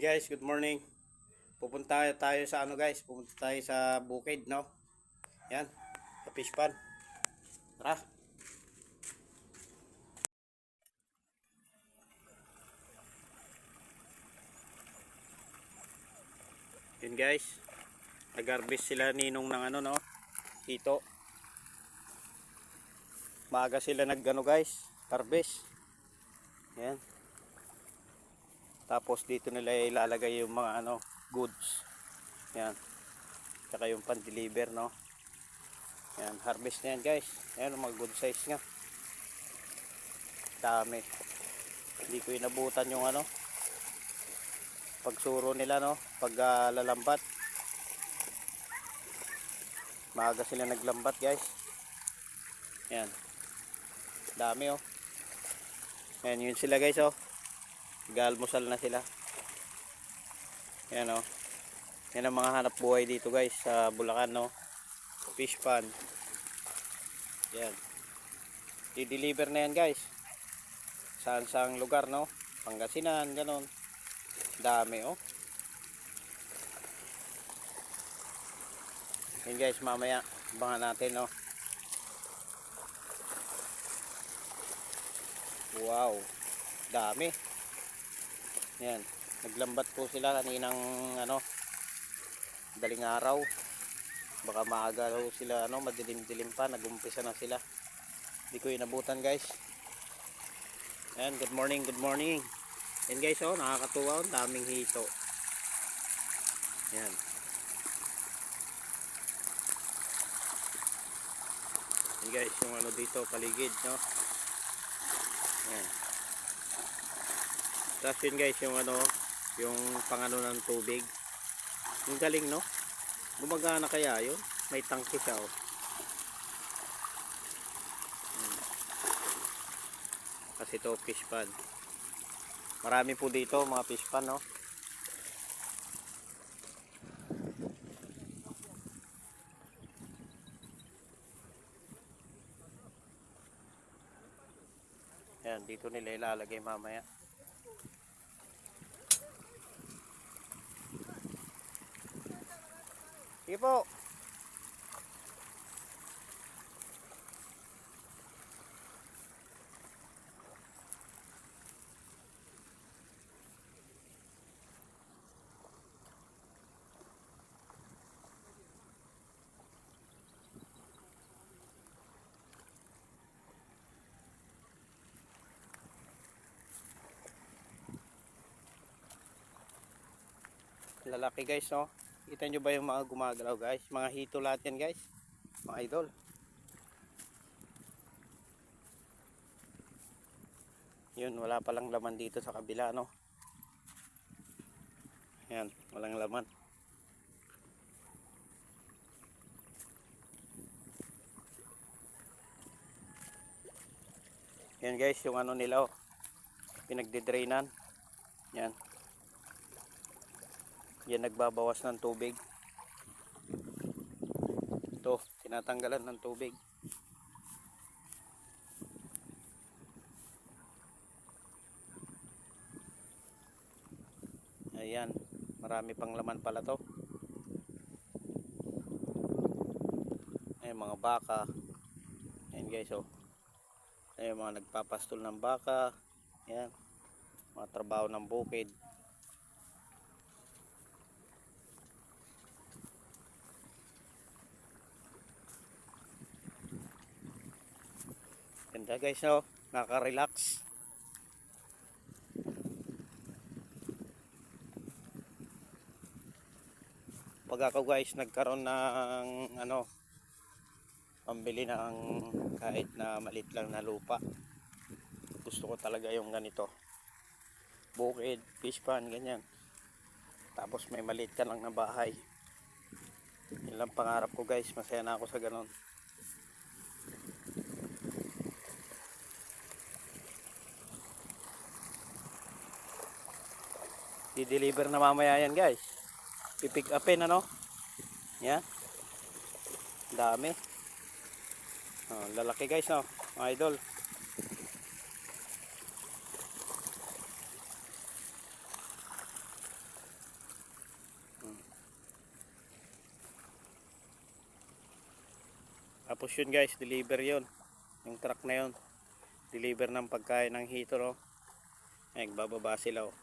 Guys, good morning. Pupunta tayo sa ano guys, pupunta tayo sa bukid, no? Yan, sa fish pan. Tara. Yan guys, nag-harvest sila ninong ng ano no, hito. Maaga sila nag-ano guys, harvest. Yan. Tapos dito nila ilalagay yung mga ano, goods. Yan. Tsaka yung pan-deliver, no? Yan, harvest na yan, guys. Ayan, mga good size nga. Dami. Hindi ko inabutan yung ano, pagsuro nila, no? Pag ah, lalambat. Maaga sila naglambat, guys. Yan. Dami, oh. Yan, yun sila, guys, oh. Galmusal na sila. Yan o. Yan ang mga hanap buhay dito guys sa Bulacan no. Fish pan. Yan. I-deliver na yan guys. Saan saang lugar no. Pangasinan, ganon. Dami oh. Yan guys, mamaya abangan natin no. Wow. Dami. Yan. Naglambat po sila kaninang ano daling araw. Baka maaga raw sila ano, madilim-dilim pa, nagumpisa na sila. Hindi ko inabutan, guys. Yan, good morning, good morning. Yan guys, oh, nakakatuwa, oh, daming hito. Yan. Yan guys, yung ano dito, paligid, no? Yan. Tapos yun guys, yung ano, yung pangano ng tubig. Yung galing no? Gumagana kaya yun? May tangke siya oh. Hmm. Kasi ito fish pan. Marami po dito mga fish pan no? Yan, dito nila ilalagay mamaya. Sige po. Lalaki guys, no? Kita nyo ba yung mga gumagalaw guys? Mga hito lahat yan guys. Mga idol. Yun, wala palang laman dito sa kabila, no? Yan, walang laman. Yan guys, yung ano nila, oh. Pinagdidrainan. Yan. Yan nagbabawas ng tubig. Ito, tinatanggalan ng tubig. Ayan, marami pang laman pala to. Ayan, mga baka. Ayan guys, oh. Ayan, mga nagpapastol ng baka. Ayan, mga trabaho ng bukid. Ganda guys, no? Nakaka-relax. Pag ako guys nagkaroon ng ano pambili ng kahit na malit lang na lupa. Gusto ko talaga yung ganito. Bukid, fish pan, ganyan. Tapos may malit ka lang na bahay. Yun lang pangarap ko guys. Masaya na ako sa ganon. i-deliver na mamaya yan guys. Pipick upin ano? Yan. Dami. Oh, lalaki guys no mga idol. Hmm. Tapos yun guys deliver yun. Yung truck na yun. Deliver ng pagkain ng hito oh. no? ay bababa sila oh.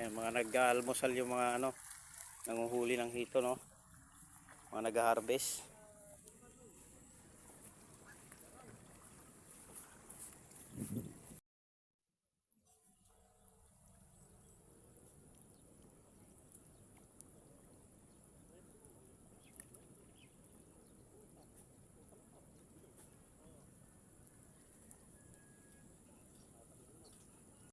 Ayan, mga nag-almusal yung mga ano, nanguhuli ng hito no. Mga nag-harvest.